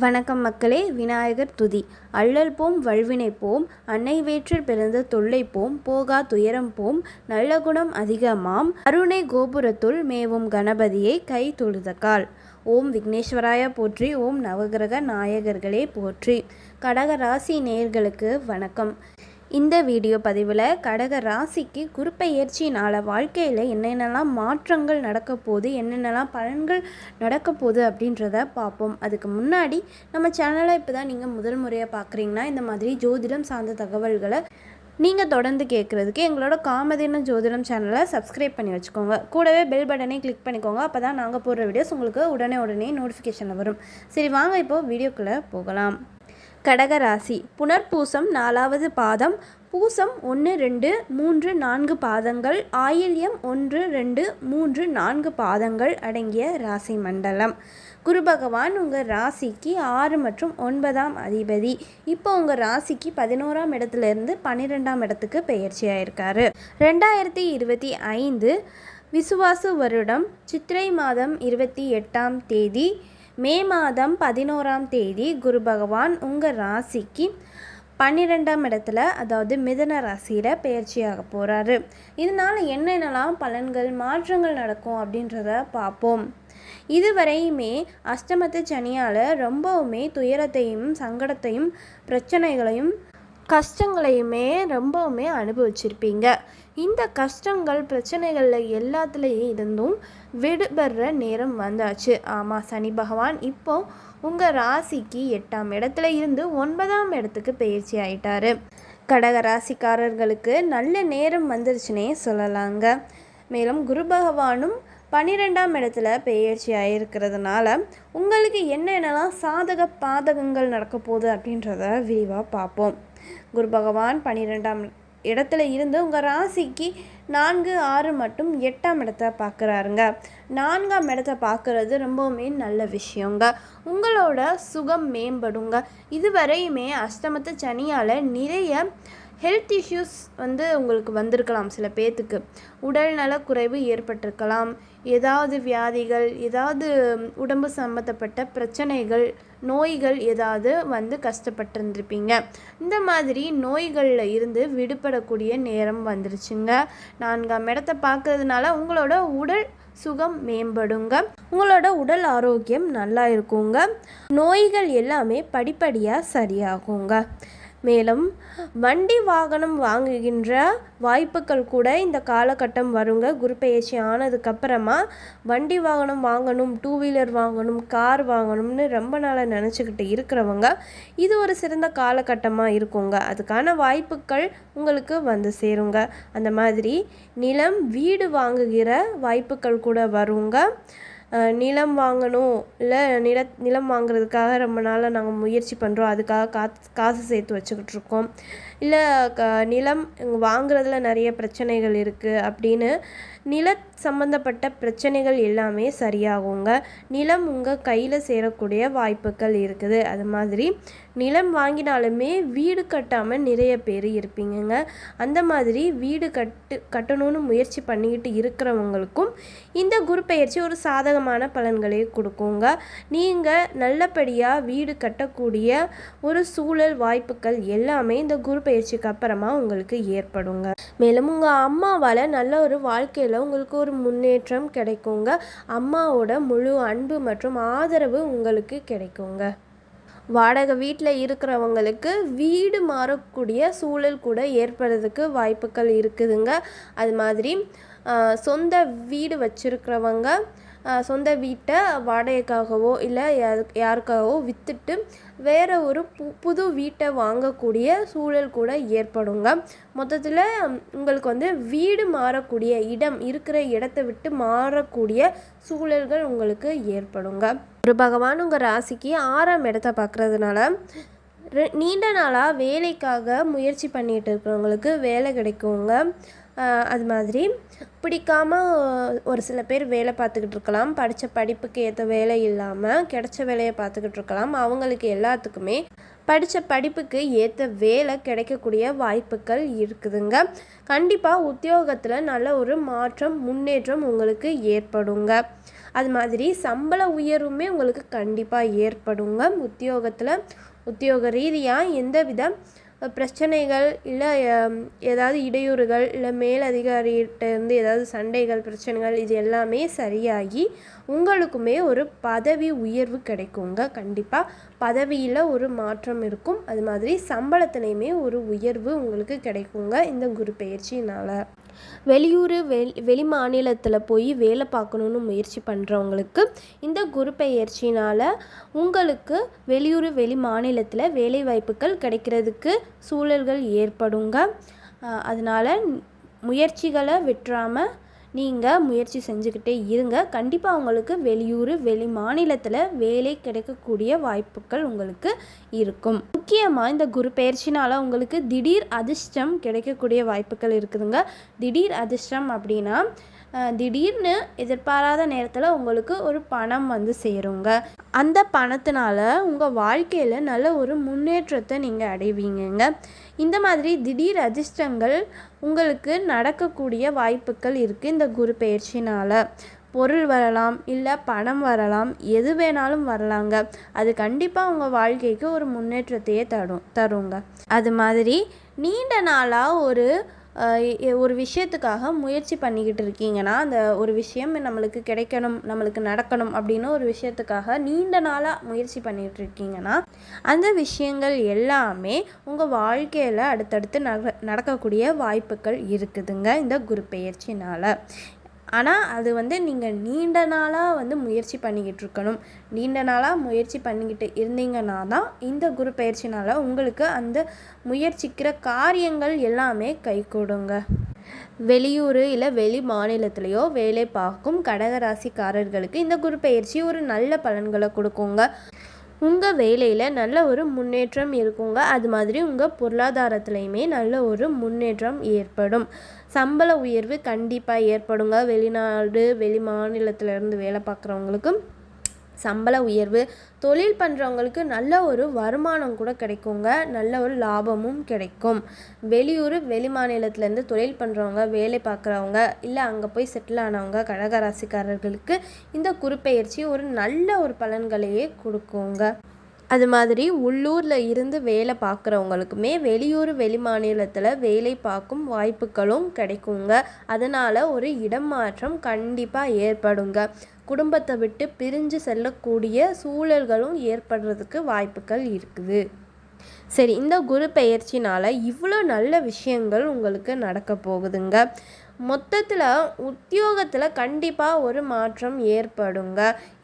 வணக்கம் மக்களே விநாயகர் துதி. அள்ளல் போம் வல்வினை போம் அன்னை வேற்றில் பிறந்த தொல்லை போம் போகா துயரம் போம் நல்ல குணம் அதிகமாம் அருணை கோபுரத்துள் மேவும் கணபதியை கை தொழுதக்கால் ஓம் விக்னேஸ்வராய போற்றி ஓம் நவகிரக நாயகர்களே போற்றி. கடகராசி நேர்களுக்கு வணக்கம். இந்த வீடியோ பதிவில் கடக ராசிக்கு குருப்பெயர்ச்சினால் வாழ்க்கையில் என்னென்னலாம் மாற்றங்கள் நடக்க போகுது என்னென்னலாம் பலன்கள் நடக்க போகுது அப்படின்றத பார்ப்போம். அதுக்கு முன்னாடி நம்ம சேனலை இப்போ தான் நீங்கள் முதல் முறையாக பார்க்குறீங்கன்னா இந்த மாதிரி ஜோதிடம் சார்ந்த தகவல்களை நீங்கள் தொடர்ந்து கேட்குறதுக்கு எங்களோட காமதீன ஜோதிடம் சேனலை சப்ஸ்கிரைப் பண்ணி வச்சுக்கோங்க. கூடவே பெல் பட்டனை கிளிக் பண்ணிக்கோங்க. அப்போ தான் நாங்கள் போடுற வீடியோஸ் உங்களுக்கு உடனே உடனே நோட்டிஃபிகேஷனில் வரும். சரி வாங்க இப்போது வீடியோக்குள்ளே போகலாம். கடகராசி. புனர்பூசம் நாலாவது பாதம். பூசம் ஒன்று ரெண்டு மூன்று நான்கு பாதங்கள். ஆயில்யம் ஒன்று ரெண்டு மூன்று நான்கு பாதங்கள் அடங்கிய ராசி மண்டலம். குரு பகவான் உங்கள் ராசிக்கு ஆறு மற்றும் ஒன்பதாம் அதிபதி. இப்போ உங்கள் ராசிக்கு பதினோராம் இடத்துலேருந்து பன்னிரெண்டாம் இடத்துக்கு பெயர்ச்சியாயிருக்காரு. ரெண்டாயிரத்தி இருபத்தி ஐந்து விசுவாசு வருடம் சித்திரை மாதம் இருபத்தி எட்டாம் தேதி. மே மாதம் பதினோராம் தேதி குரு பகவான் உங்கள் ராசிக்கு பன்னிரெண்டாம் இடத்துல அதாவது மிதன ராசியில் பயிற்சியாக போகிறாரு இதனால் என்னென்னலாம் பலன்கள் மாற்றங்கள் நடக்கும் அப்படின்றத பார்ப்போம். இதுவரையுமே அஷ்டமத்து சனியால் ரொம்பவுமே துயரத்தையும் சங்கடத்தையும் பிரச்சனைகளையும் கஷ்டங்களையுமே ரொம்பவுமே அனுபவிச்சிருப்பீங்க. இந்த கஷ்டங்கள் பிரச்சனைகளில் எல்லாத்துலேயும் இருந்தும் விடுபடுற நேரம் வந்தாச்சு. ஆமாம் சனி பகவான் இப்போ உங்கள் ராசிக்கு எட்டாம் இடத்துல இருந்து ஒன்பதாம் இடத்துக்கு பயிற்சி ஆயிட்டாரு. கடக ராசிக்காரர்களுக்கு நல்ல நேரம் வந்துருச்சுனே சொல்லலாங்க. மேலும் குரு பகவானும் பன்னிரெண்டாம் இடத்துல பெயர்ச்சி ஆகிருக்கிறதுனால உங்களுக்கு என்னென்னலாம் சாதக பாதகங்கள் நடக்க போகுது அப்படின்றத விரிவாக பார்ப்போம். குரு பகவான் பன்னிரெண்டாம் இடத்துல இருந்து உங்கள் ராசிக்கு நான்கு ஆறு மட்டும் எட்டாம் இடத்த பார்க்குறாருங்க. நான்காம் இடத்த பார்க்குறது ரொம்பவுமே நல்ல விஷயங்க. உங்களோட சுகம் மேம்படுங்க. இதுவரையுமே அஷ்டமத்து சனியால் நிறைய ஹெல்த் இஷ்யூஸ் வந்து உங்களுக்கு வந்திருக்கலாம் சில பேர்த்துக்கு உடல் நலக்குறைவு ஏற்பட்டிருக்கலாம். ஏதாவது வியாதிகள் ஏதாவது உடம்பு சம்மந்தப்பட்ட பிரச்சனைகள் நோய்கள் ஏதாவது வந்து கஷ்டப்பட்டிருந்திருப்பீங்க. இந்த மாதிரி நோய்களில் இருந்து விடுபடக்கூடிய நேரம் வந்துருச்சுங்க. நான்காம் இடத்த பார்க்கறதுனால உங்களோட உடல் சுகம் மேம்படுங்க. உங்களோட உடல் ஆரோக்கியம் நல்லா இருக்குங்க. நோய்கள் எல்லாமே படிப்படியாக சரியாகுங்க. மேலும் வண்டி வாகனம் வாங்குகின்ற வாய்ப்புகள் கூட இந்த காலகட்டம் வருங்க. குரு பயிற்சி ஆனதுக்கப்புறமா வண்டி வாகனம் வாங்கணும் டூ வீலர் வாங்கணும் கார் வாங்கணும்னு ரொம்ப நாளாக நினச்சிக்கிட்டு இருக்கிறவங்க இது ஒரு சிறந்த காலகட்டமாக இருக்குங்க. அதுக்கான வாய்ப்புகள் உங்களுக்கு வந்து சேருங்க. அந்த மாதிரி நிலம் வீடு வாங்குகிற வாய்ப்புகள் கூட வருங்க. நிலம் வாங்கணும் இல்லை நில நிலம் வாங்குறதுக்காக ரொம்ப நாளாக நாங்கள் முயற்சி பண்ணுறோம் அதுக்காக காசு காசு சேர்த்து வச்சுக்கிட்டு இருக்கோம். இல்லை க நிலம் வாங்குறதுல நிறைய பிரச்சனைகள் இருக்குது அப்படின்னு நில சம்மந்தப்பட்ட பிரச்சனைகள் எல்லாமே சரியாகுங்க. நிலம் உங்கள் கையில் சேரக்கூடிய வாய்ப்புகள் இருக்குது. அது மாதிரி நிலம் வாங்கினாலுமே வீடு கட்டாமல் நிறைய பேர் இருப்பீங்கங்க. அந்த மாதிரி வீடு கட்டு கட்டணும்னு முயற்சி பண்ணிக்கிட்டு இருக்கிறவங்களுக்கும் இந்த குரு பயிற்சி ஒரு சாதகமான பலன்களை கொடுக்குங்க. நீங்கள் நல்லபடியாக வீடு கட்டக்கூடிய ஒரு சூழல் வாய்ப்புகள் எல்லாமே இந்த குரு பயிற்சிக்கு அப்புறமா உங்களுக்கு ஏற்படுங்க. மேலும் உங்கள் அம்மாவால் நல்ல ஒரு வாழ்க்கையில் உங்களுக்கு ஒரு முன்னேற்றம் கிடைக்குங்க. அம்மாவோட முழு அன்பு மற்றும் ஆதரவு உங்களுக்கு கிடைக்குங்க. வாடகை வீட்டில் இருக்கிறவங்களுக்கு வீடு மாறக்கூடிய சூழல் கூட ஏற்படுறதுக்கு வாய்ப்புகள் இருக்குதுங்க. அது மாதிரி சொந்த வீடு வச்சுருக்கிறவங்க சொந்த வீட்டை வாடகைக்காகவோ இல்லை யாருக்காகவோ விற்றுட்டு வேறு ஒரு பு புது வீட்டை வாங்கக்கூடிய சூழல் கூட ஏற்படுங்க. மொத்தத்தில் உங்களுக்கு வந்து வீடு மாறக்கூடிய இடம் இருக்கிற இடத்த விட்டு மாறக்கூடிய சூழல்கள் உங்களுக்கு ஏற்படுங்க. ஒரு பகவான் உங்கள் ராசிக்கு ஆறாம் இடத்த பார்க்குறதுனால நீண்ட நாளாக வேலைக்காக முயற்சி பண்ணிகிட்டு இருக்கிறவங்களுக்கு வேலை கிடைக்குங்க. அது மாதிரி. பிடிக்காம ஒரு சில பேர் வேலை பார்த்துக்கிட்டு இருக்கலாம். படித்த படிப்புக்கு ஏற்ற வேலை இல்லாமல் கிடைச்ச வேலையை பார்த்துக்கிட்டு இருக்கலாம். அவங்களுக்கு எல்லாத்துக்குமே படித்த படிப்புக்கு ஏற்ற வேலை கிடைக்கக்கூடிய வாய்ப்புகள் இருக்குதுங்க. கண்டிப்பாக உத்தியோகத்தில் நல்ல ஒரு மாற்றம் முன்னேற்றம் உங்களுக்கு ஏற்படுங்க. அது மாதிரி சம்பள உயர்வுமே உங்களுக்கு கண்டிப்பாக ஏற்படுங்க. உத்தியோகத்தில் உத்தியோக ரீதியாக எந்தவித பிரச்சனைகள் இல்லை ஏதாவது இடையூறுகள் இல்லை மேலதிகாரிகிட்ட இருந்து ஏதாவது சண்டைகள் பிரச்சனைகள் இது எல்லாமே சரியாகி உங்களுக்குமே ஒரு பதவி உயர்வு கிடைக்குங்க. கண்டிப்பாக பதவியில் ஒரு மாற்றம் இருக்கும். அது மாதிரி சம்பளத்துலேயுமே ஒரு உயர்வு உங்களுக்கு கிடைக்குங்க. இந்த குரு பயிற்சினால் வெளியூர் வெளி வெளி மாநிலத்தில் போய் வேலை பார்க்கணுன்னு முயற்சி பண்ணுறவங்களுக்கு இந்த குரு பெயர்ச்சினால் உங்களுக்கு வெளியூர் வெளி மாநிலத்தில் வேலை வாய்ப்புகள் கிடைக்கிறதுக்கு சூழல்கள் ஏற்படுங்க. அதனால் முயற்சிகளை விட்டுறாமல் நீங்கள் முயற்சி செஞ்சுக்கிட்டே இருங்க. கண்டிப்பாக உங்களுக்கு வெளியூர் வெளி மாநிலத்தில் வேலை கிடைக்கக்கூடிய வாய்ப்புகள் உங்களுக்கு இருக்கும். முக்கியமாக இந்த குரு பயிற்சினால் உங்களுக்கு திடீர் அதிர்ஷ்டம் கிடைக்கக்கூடிய வாய்ப்புகள் இருக்குதுங்க. திடீர் அதிர்ஷ்டம் அப்படின்னா திடீர்னு எதிர்பாராத நேரத்தில் உங்களுக்கு ஒரு பணம் வந்து சேருங்க. அந்த பணத்தினால உங்கள் வாழ்க்கையில் நல்ல ஒரு முன்னேற்றத்தை நீங்கள் அடைவீங்கங்க. இந்த மாதிரி திடீர் அதிர்ஷ்டங்கள் உங்களுக்கு நடக்கக்கூடிய வாய்ப்புகள் இருக்குது இந்த குரு பயிற்சினால் பொருள் வரலாம் இல்லை பணம் வரலாம் எது வேணாலும் வரலாங்க. அது கண்டிப்பாக உங்கள் வாழ்க்கைக்கு ஒரு முன்னேற்றத்தையே தரும் தருங்க. அது மாதிரி நீண்ட நாளாக ஒரு ஒரு விஷயத்துக்காக முயற்சி பண்ணிக்கிட்டு இருக்கீங்கன்னா அந்த ஒரு விஷயம் நம்மளுக்கு கிடைக்கணும் நம்மளுக்கு நடக்கணும் அப்படின்னு ஒரு விஷயத்துக்காக நீண்ட நாளாக முயற்சி பண்ணிகிட்டு இருக்கீங்கன்னா அந்த விஷயங்கள் எல்லாமே உங்கள் வாழ்க்கையில் அடுத்தடுத்து நட நடக்கக்கூடிய வாய்ப்புகள் இருக்குதுங்க இந்த குரு பெயர்ச்சினால் ஆனால் அது வந்து நீங்கள் நீண்ட நாளாக வந்து முயற்சி பண்ணிக்கிட்டு இருக்கணும். நீண்ட நாளாக முயற்சி பண்ணிக்கிட்டு இருந்தீங்கன்னா தான் இந்த குரு பயிற்சினால் உங்களுக்கு அந்த முயற்சிக்கிற காரியங்கள் எல்லாமே கை கொடுங்க வெளியூர் இல்லை வெளி மாநிலத்திலையோ வேலை பார்க்கும் கடகராசிக்காரர்களுக்கு இந்த குரு பயிற்சி ஒரு நல்ல பலன்களை கொடுக்குங்க. உங்கள் வேலையில் நல்ல ஒரு முன்னேற்றம் இருக்குங்க. அது மாதிரி உங்கள் பொருளாதாரத்துலேயுமே நல்ல ஒரு முன்னேற்றம் ஏற்படும். சம்பள உயர்வு கண்டிப்பாக ஏற்படுங்க. வெளிநாடு வெளி மாநிலத்திலேருந்து வேலை பார்க்குறவங்களுக்கும் சம்பள உயர்வு தொழில் பண்ணுறவங்களுக்கு நல்ல ஒரு வருமானம் கூட கிடைக்குங்க. நல்ல ஒரு லாபமும் கிடைக்கும். வெளியூர் வெளி மாநிலத்துலேருந்து தொழில் பண்ணுறவங்க வேலை பார்க்குறவங்க இல்லை அங்கே போய் செட்டில் ஆனவங்க கடகராசிக்காரர்களுக்கு இந்த குறுப்பெயர்ச்சி ஒரு நல்ல ஒரு பலன்களையே கொடுக்குங்க. அது மாதிரி உள்ளூரில் இருந்து வேலை பார்க்குறவங்களுக்குமே வெளியூர் வெளி மாநிலத்தில் வேலை பார்க்கும் வாய்ப்புகளும் கிடைக்குங்க. அதனால் ஒரு இடம் மாற்றம் கண்டிப்பாக ஏற்படுங்க. குடும்பத்தை விட்டு பிரிஞ்சு செல்லக்கூடிய சூழல்களும் ஏற்படுறதுக்கு வாய்ப்புகள் இருக்குது. சரி இந்த குரு பெயர்ச்சினால் இவ்வளோ நல்ல விஷயங்கள் உங்களுக்கு நடக்க போகுதுங்க. மொத்தத்தில் உத்தியோகத்தில் கண்டிப்பாக ஒரு மாற்றம் ஏற்படுங்க.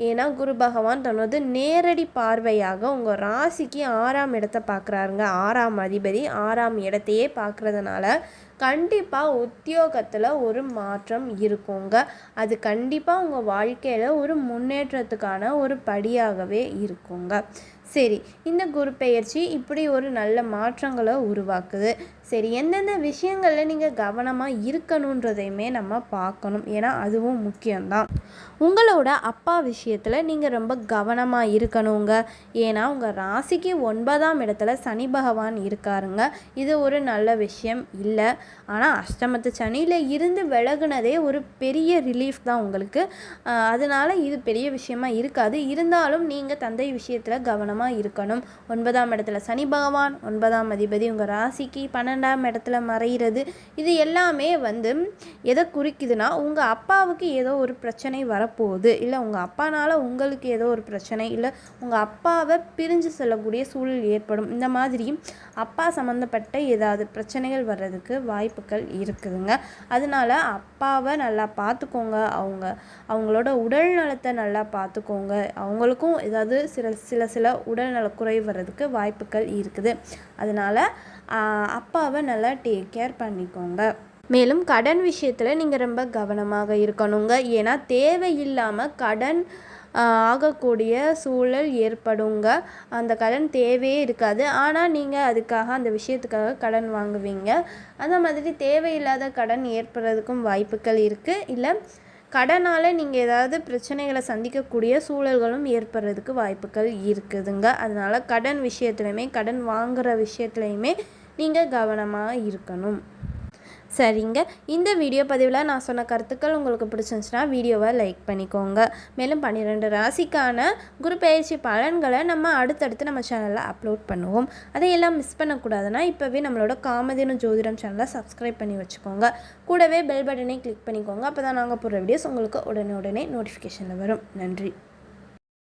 ஏன்னா குரு பகவான் தனது நேரடி பார்வையாக உங்கள் ராசிக்கு ஆறாம் இடத்தை பார்க்குறாருங்க ஆறாம் அதிபதி ஆறாம் இடத்தையே பார்க்குறதுனால கண்டிப்பாக உத்தியோகத்தில் ஒரு மாற்றம் இருக்குங்க. அது கண்டிப்பாக உங்கள் வாழ்க்கையில் ஒரு முன்னேற்றத்துக்கான ஒரு படியாகவே இருக்குங்க. சரி இந்த குரு பெயர்ச்சி இப்படி ஒரு நல்ல மாற்றங்களை உருவாக்குது. சரி எந்தெந்த விஷயங்களில் நீங்கள் கவனமாக இருக்கணுன்றதையுமே நம்ம பார்க்கணும். ஏன்னா அதுவும் முக்கியம்தான். உங்களோட அப்பா விஷயத்தில் நீங்கள் ரொம்ப கவனமாக இருக்கணுங்க. ஏன்னா உங்கள் ராசிக்கு ஒன்பதாம் இடத்துல சனி பகவான் இருக்காருங்க. இது ஒரு நல்ல விஷயம் இல்லை. ஆனால் அஷ்டமத்து சனியில் இருந்து விலகுனதே ஒரு பெரிய ரிலீஃப் தான் உங்களுக்கு. அதனால் இது பெரிய விஷயமா இருக்காது. இருந்தாலும் நீங்கள் தந்தை விஷயத்தில் கவனம் கவனமாக இருக்கணும். ஒன்பதாம் இடத்துல சனி பகவான் ஒன்பதாம் அதிபதி உங்கள் ராசிக்கு பன்னெண்டாம் இடத்துல மறைகிறது. இது எல்லாமே வந்து எதை குறிக்குதுன்னா உங்கள் அப்பாவுக்கு ஏதோ ஒரு பிரச்சனை வரப்போகுது. இல்லை உங்கள் அப்பானால் உங்களுக்கு ஏதோ ஒரு பிரச்சனை இல்லை உங்கள் அப்பாவை பிரிஞ்சு செல்லக்கூடிய சூழல் ஏற்படும். இந்த மாதிரி அப்பா சம்மந்தப்பட்ட ஏதாவது பிரச்சனைகள் வர்றதுக்கு வாய்ப்புகள் இருக்குதுங்க. அதனால அப்பாவை நல்லா பார்த்துக்கோங்க. அவங்க அவங்களோட உடல் நலத்தை நல்லா பார்த்துக்கோங்க. அவங்களுக்கும் ஏதாவது சில சில சில உடல்நலக்குறைவு வர்றதுக்கு வாய்ப்புகள் இருக்குது. அதனால் அப்பாவை நல்லா டேக் கேர் பண்ணிக்கோங்க. மேலும் கடன் விஷயத்தில் நீங்கள் ரொம்ப கவனமாக இருக்கணுங்க. ஏன்னா தேவையில்லாமல் கடன் ஆகக்கூடிய சூழல் ஏற்படுங்க. அந்த கடன் தேவையே இருக்காது. ஆனால் நீங்கள் அதுக்காக அந்த விஷயத்துக்காக கடன் வாங்குவீங்க. அந்த மாதிரி தேவையில்லாத கடன் ஏற்படுறதுக்கும் வாய்ப்புகள் இருக்குது இல்லை கடனால் நீங்கள் ஏதாவது பிரச்சனைகளை சந்திக்கக்கூடிய சூழல்களும் ஏற்படுறதுக்கு வாய்ப்புகள் இருக்குதுங்க. அதனால் கடன் விஷயத்துலையுமே கடன் வாங்குகிற விஷயத்துலையுமே நீங்கள் கவனமாக இருக்கணும். சரிங்க. இந்த வீடியோ பதிவில் நான் சொன்ன கருத்துக்கள் உங்களுக்கு பிடிச்சிருந்துச்சுன்னா வீடியோவை லைக் பண்ணிக்கோங்க. மேலும் பன்னிரெண்டு ராசிக்கான குரு பயிற்சி பலன்களை நம்ம அடுத்தடுத்து நம்ம சேனலில் அப்லோட் பண்ணுவோம். அதையெல்லாம் மிஸ் பண்ணக்கூடாதுன்னா இப்போவே நம்மளோட காமதேனு ஜோதிடம் சேனலை சப்ஸ்கிரைப் பண்ணி வச்சுக்கோங்க. கூடவே பெல் பட்டனை கிளிக் பண்ணிக்கோங்க. அப்போ தான் நாங்கள் போடுற வீடியோஸ் உங்களுக்கு உடனே உடனே நோட்டிஃபிகேஷனில் வரும். நன்றி.